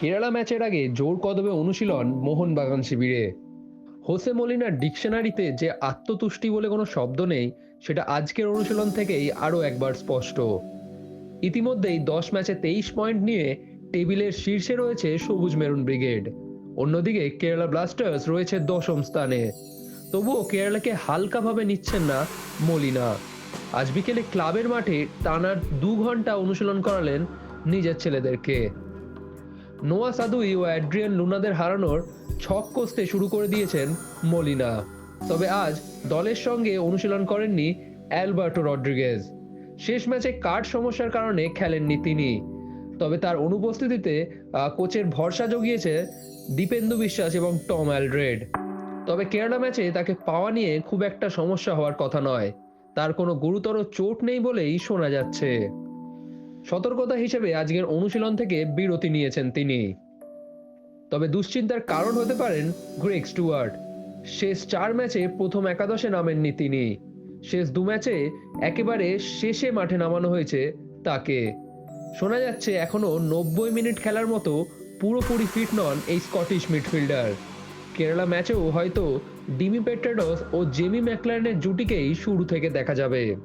কেরালা ম্যাচের আগে জোর কদমে অনুশীলন মোহনবাগান শিবিরে। হোসে মলিনার ডিকশনারিতে যে আত্মতুষ্টি বলে কোনো শব্দ নেই, সেটা আজকের অনুশীলন থেকেই আরও একবার স্পষ্ট। ইতিমধ্যেই দশ ম্যাচে তেইশ পয়েন্ট নিয়ে টেবিলের শীর্ষে রয়েছে সবুজ মেরুন ব্রিগেড। অন্যদিকে কেরালা ব্লাস্টার্স রয়েছে দশম স্থানে। তবুও কেরালাকে হালকাভাবে নিচ্ছেন না মলিনা। আজ বিকেলে ক্লাবের মাঠে টানার দু ঘণ্টা অনুশীলন করালেন নিজের ছেলেদেরকে। নোয়া সাদুই ও অ্যাড্রিয়ান লুনাদের হারানোর ছক কষতে শুরু করে দিয়েছেন মলিনা। তবে আজ দলের সঙ্গে অনুশীলন করেননি অ্যালবার্টো রড্রিগেজ। শেষ ম্যাচে কার্ড সমস্যার কারণে খেলেননি তিনি। তবে তার অনুপস্থিতিতে কোচের ভরসা জগিয়েছে দীপেন্দু বিশ্বাস এবং টম অ্যালড্রেড। তবে কেরালা ম্যাচে তাকে পাওয়া নিয়ে খুব একটা সমস্যা হওয়ার কথা নয়। তার কোনো গুরুতর চোট নেই বলেই শোনা যাচ্ছে। সতর্কতা হিসেবে আজকের অনুশীলন থেকে বিরতি নিয়েছেন তিনি। তবে দুশ্চিন্তার কারণ হতে পারেন গ্রেগ স্টুয়ার্ট। শেষ চার ম্যাচে প্রথম একাদশে নামেননি তিনি। শেষ দু ম্যাচে একেবারে শেষে মাঠে নামানো হয়েছে তাকে। শোনা যাচ্ছে এখনও নব্বই মিনিট খেলার মতো পুরোপুরি ফিট নন এই স্কটিশ মিডফিল্ডার। কেরালা ম্যাচেও হয়তো ডিমি পেট্রাডস ও জেমি ম্যাকলারেনের জুটিকেই শুরু থেকে দেখা যাবে।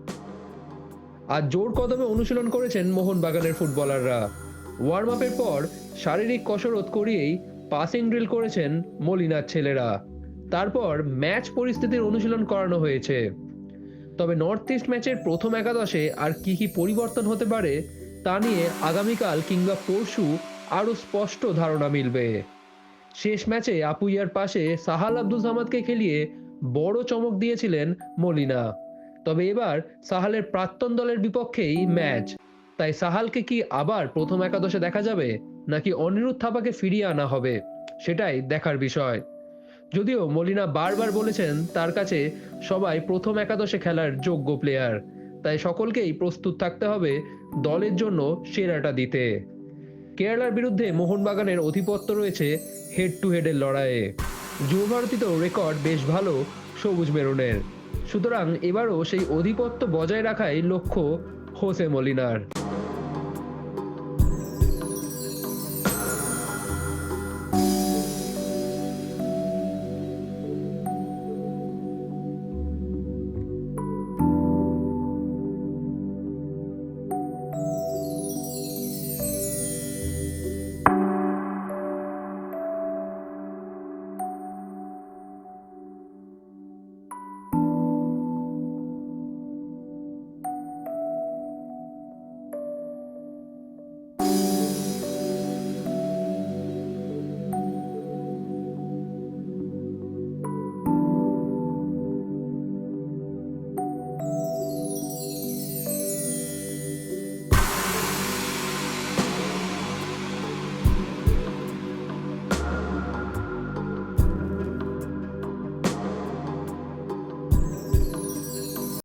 আজ জোর কদমে অনুশীলন করেছেন মোহনবাগানের ফুটবলাররা। ওয়ার্ম আপের পর শারীরিক কসরত করিয়েই পাসিং ড্রিল করেছেন মলিনার ছেলেরা। তারপর ম্যাচ পরিস্থিতির অনুশীলন করানো হয়েছে। তবে নর্থ ইস্ট ম্যাচের প্রথম একাদশে আর কি কি পরিবর্তন হতে পারে তা নিয়ে আগামীকাল কিংবা পরশু আরও স্পষ্ট ধারণা মিলবে। শেষ ম্যাচে আপুইয়ার পাশে সাহাল আব্দুল সামাদকে খেলিয়ে বড় চমক দিয়েছিলেন মলিনা। তবে এবার সাহালের প্রাক্তন দলের বিপক্ষেই ম্যাচ। তাই সাহালকে কি আবার প্রথম একাদশে দেখা যাবে, নাকি অনিরুদ্ধ থাপাকে ফিরিয়ে আনা হবে, সেটাই দেখার বিষয়। যদিও মলিনা বারবার বলেছেন তার কাছে সবাই প্রথম একাদশে খেলার যোগ্য প্লেয়ার তাই সকলকেই প্রস্তুত থাকতে হবে দলের জন্য সেরাটা দিতে। কেরালার বিরুদ্ধে মোহনবাগানের অধিপত্য রয়েছে হেড টু হেডের লড়াইয়ে। যুবভারতীতেও রেকর্ড বেশ ভালো সবুজ মেরুনের। সুতরাং এবারও সেই অধিপত্য বজায় রাখাই লক্ষ্য হোসে মলিনার।